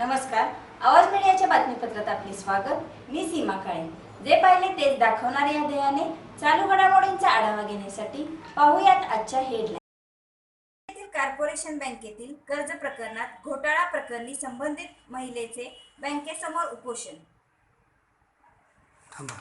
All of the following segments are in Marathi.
नमस्कार. आवाज मीडियाच्या बातमीपत्रात आपले स्वागत. मी सीमा काळे. जे पाहिले तेच दाखवणार या ध्येयाने चालू घडामोडींचा आढावा घेण्यासाठी पाहूयात आजच्या हेडलाईन कॉर्पोरेशन बँकेतील कर्ज प्रकरणात घोटाळा प्रकरणी संबंधित महिलेचे बँकेसमोर उपोषण. थांबा.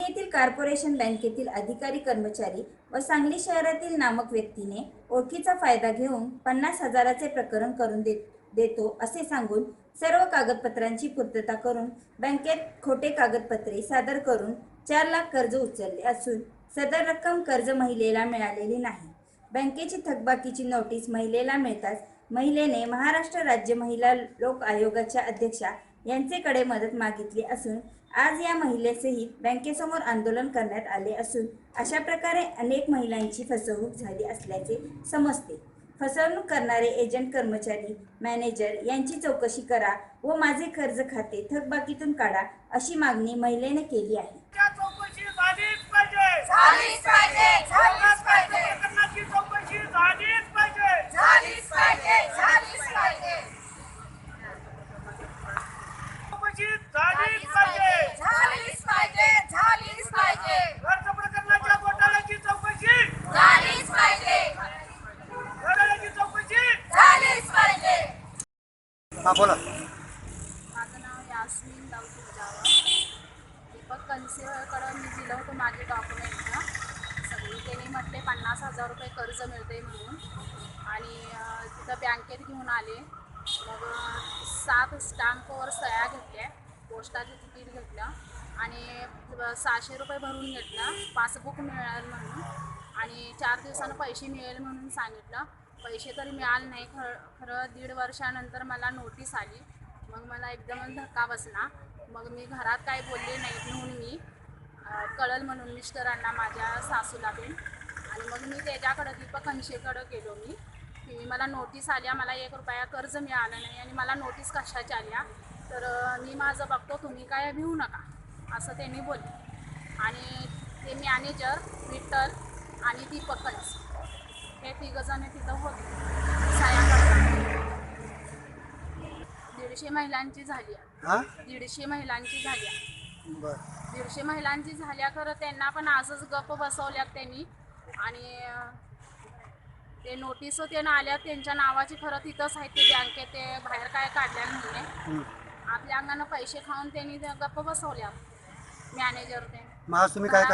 येथील कॉर्पोरेशन बँकेतील अधिकारी कर्मचारी व सांगली शहरातील नामक व्यक्तीने ओळखीचा फायदा घेऊन पन्नास हजाराचे प्रकरण करून दे देतो असे सांगून सर्व कागदपत्रांची पूर्तता करून बँकेत खोटे कागदपत्रे सादर करून चार लाख कर्ज उचलले असून सदर रक्कम कर्ज महिलेला मिळालेली नाही. बँकेची थकबाकीची नोटीस महिलेला मिळताच महिलेने महाराष्ट्र राज्य महिला लोक आयोगाच्या अध्यक्षा यांचेकडे मदत मागितली असून आज या महिलेसहित बँकेसमोर आंदोलन करण्यात आले असून अशा प्रकारे अनेक महिलांची फसवणूक झाली असल्याचे समजते. फसवणूक करणारे एजंट कर्मचारी मॅनेजर यांची चौकशी करा व माझे कर्ज खाते थकबाकीतून काढा अशी मागणी महिलेने केली आहे. चौकशी झालीच पाहिजे झालीच पाहिजे झालीच पाहिजे प्रकरणाची चौकशी झालीच पाहिजे झालीच पाहिजे झालीच पाहिजे चौकशी झालीच पाहिजे झालीच पाहिजे झालीच पाहिजे कर्ज प्रकरणाच्या घोटाळ्याची चौकशी झालीच पाहिजे घोटाळ्याची चौकशी झालीच पाहिजे हां बोला. माझं नाव यास्मिन दाऊद जावं दीपक कन्सेकडं मी दिलं होतं माझे डॉक्युमेंटनं सगळी त्यांनी म्हटले पन्नास हजार रुपये कर्ज मिळते म्हणून. आणि तिथं बँकेत घेऊन आले. मग सात स्टॅम्पवर सह्या घेतल्या. पोस्टाचं तिकीट घेतलं. आणि सहाशे रुपये भरून घेतलं. पासबुक मिळेल म्हणून. आणि चार दिवसानं पैसे मिळेल म्हणून सांगितलं. पैसे तर मिळाले नाही. खरं खरं दीड वर्षानंतर मला नोटीस आली. मग मला एकदमच धक्का बसला. मग मी घरात काय बोलले नाही. म्हणून मी कळल म्हणून मिस्टरांना माझ्या सासूला पण आणि मग मी त्याच्याकडं दीपक अंशेकडं गेलो मी. की मला नोटीस आल्या. मला एक रुपया कर्ज मिळालं नाही. आणि मला नोटीस कशाच्या आल्या? तर मी माझं बघतो. तुम्ही काय भिवू नका. असं त्यांनी बोलले. आणि ते मॅनेजर विठ्ठल आणि दीपक कंस हे तिघंजण तिथं होते. साया करताना. दीडशे महिलांची झाली. दीडशे महिलांची झाली. दीडशे महिलांची झाल्या खरं त्यांना पण असंच गप्प बसवल्यात त्यांनी. आणि ते नोटीस त्यानं आल्या त्यांच्या नावाची खरं तिथंच आहे ते बँकेत ते बाहेर काय काढल्या नाही. आपल्या अंगानं पैसे खाऊन त्यांनी गप्प बसवल्या मॅनेजर ते. आज तुम्ही काय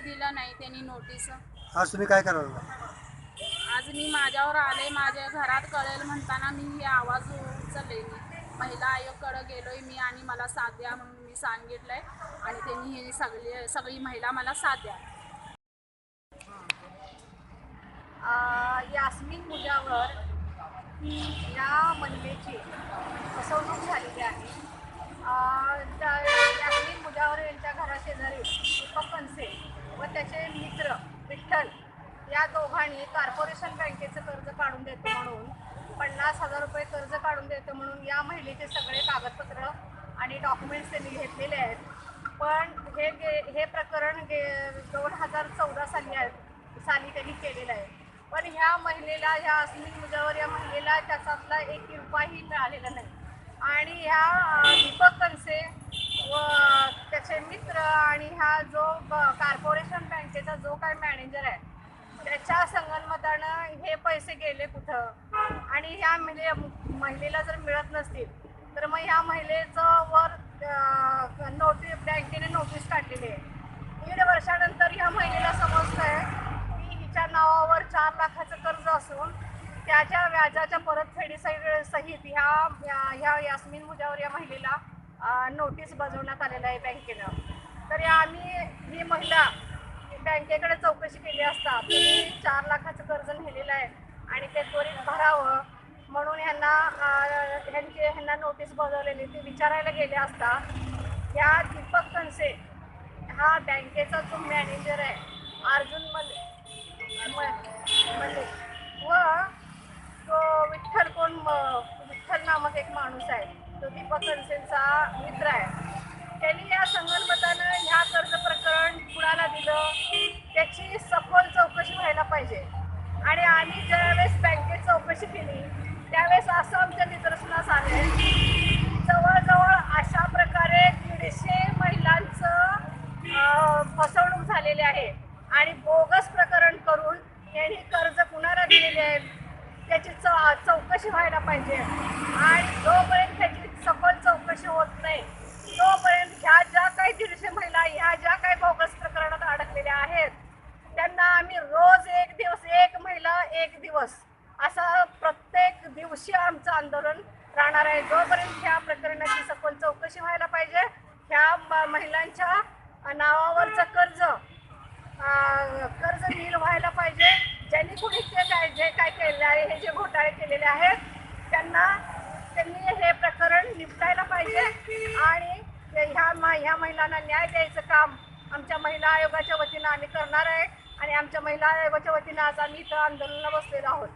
दिलं नाही त्यांनी नोटीस आज तुम्ही काय करायला आज मी माझ्यावर आले माझ्या घरात कळेल म्हणताना मी हे आवाज उचलले. मी महिला आयोगकडं गेलोय मी आणि मला साथ द्या म्हणून मी सांगितलंय आणि त्यांनी ही सगळी सगळी महिला मला साथ द्या. यास्मिन मुलावर या महिलेची फसवणूक झालेली आहे. त्या- यास्मिन मुलावर यांच्या घराशेजारी दीपक कनसे व त्याचे मित्र विठ्ठल या दोघांनी कॉर्पोरेशन बँकेचं कर्ज काढून देतो म्हणून पन्नास हजार रुपये कर्ज काढून देतो म्हणून या महिलेचे सगळे कागदपत्र आणि डॉक्युमेंट्स त्यांनी घेतलेले आहेत. पण हे गे हे प्रकरण गे दोन हजार चौदा साली आहे साली त्यांनी केलेलं आहे. पण ह्या महिलेला ह्या अस्मिन मुजावर या महिलेला त्याच्यातला एक रुपयाही मिळालेला नाही. आणि ह्या दीपक कनसे व त्याचे मित्र आणि ह्या जो ब- कॉर्पोरेशन बँकेचा जो काय मॅनेजर आहे त्याच्या संगनमतानं हे पैसे गेले कुठं? आणि ह्या मिले महिलेला जर मिळत नसतील तर मग ह्या महिलेचं वर नोटीस बँकेने नोटीस काढलेली आहे. दीड वर्षानंतर ह्या महिलेला समजतं आहे की हिच्या नावावर चार लाखाचं कर्ज असून त्याच्या व्याजाच्या परतफेडी सहित ह्या ह्या- यास्मिन मुजावर या महिलेला नोटीस बजावण्यात आलेलं आहे बँकेनं. तर या आम्ही ही महिला बँकेकडे चौकशी केली असता तुम्ही चार लाखाचं कर्ज नेलेलं आहे आणि ते त्वरित भरावं म्हणून ह्यांना ह्यांची ह्यांना नोटीस बजावलेली ते विचारायला गेले असता ह्या दीपक कनसे हा बँकेचा जो त्याची चौ चौकशी व्हायला पाहिजे. आणि जोपर्यंत त्याची सखोल चौकशी होत नाही तोपर्यंत ह्या ज्या काही दीडशे महिला ह्या ज्या काही बोगस प्रकरणात अडकलेल्या आहेत त्यांना आम्ही रोज एक दिवस एक महिला एक दिवस असं प्रत्येक दिवशी आमचं आंदोलन राहणार आहे. जोपर्यंत ह्या प्रकरणाची सखोल चौकशी व्हायला पाहिजे ह्या म- महिलांच्या नावावरचं कर्ज कर्ज नील व्हायला पाहिजे. ज्यांनी कुणी काय जे काय केलेलं आहे हे जे घोटाळे केलेले आहेत त्यांना त्यांनी हे प्रकरण निपटायला पाहिजे आणि ह्या ह्या महिलांना न्याय द्यायचं काम आमच्या महिला आयोगाच्या वतीनं आम्ही करणार आहे आणि आमच्या महिला आयोगाच्या वतीनं आज आम्ही इथं आंदोलनाला बसलेलो आहोत.